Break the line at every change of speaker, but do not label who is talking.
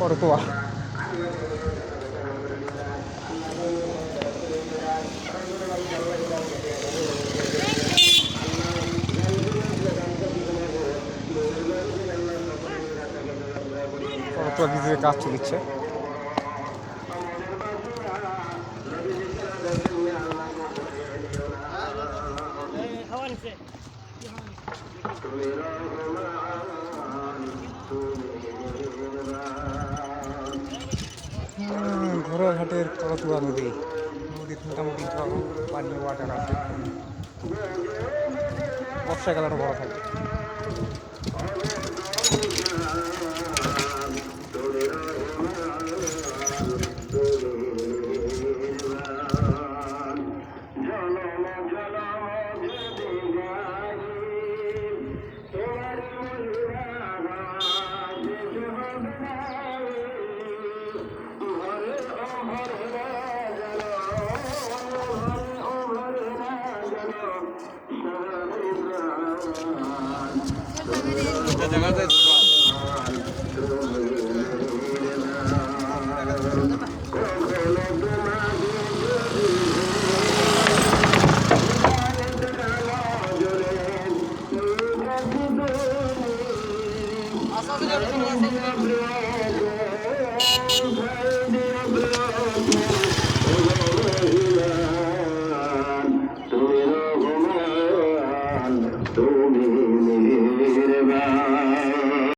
করতোয়া করতোয়া ব্রিজের কাজ চলছে। ঘোড়াঘাটের করতুয়া নদী। নদীর মোটামুটি জল পানি ওয়াটার আছে। বর্ষাকাল আরও বড় থাকে Asal Yeah.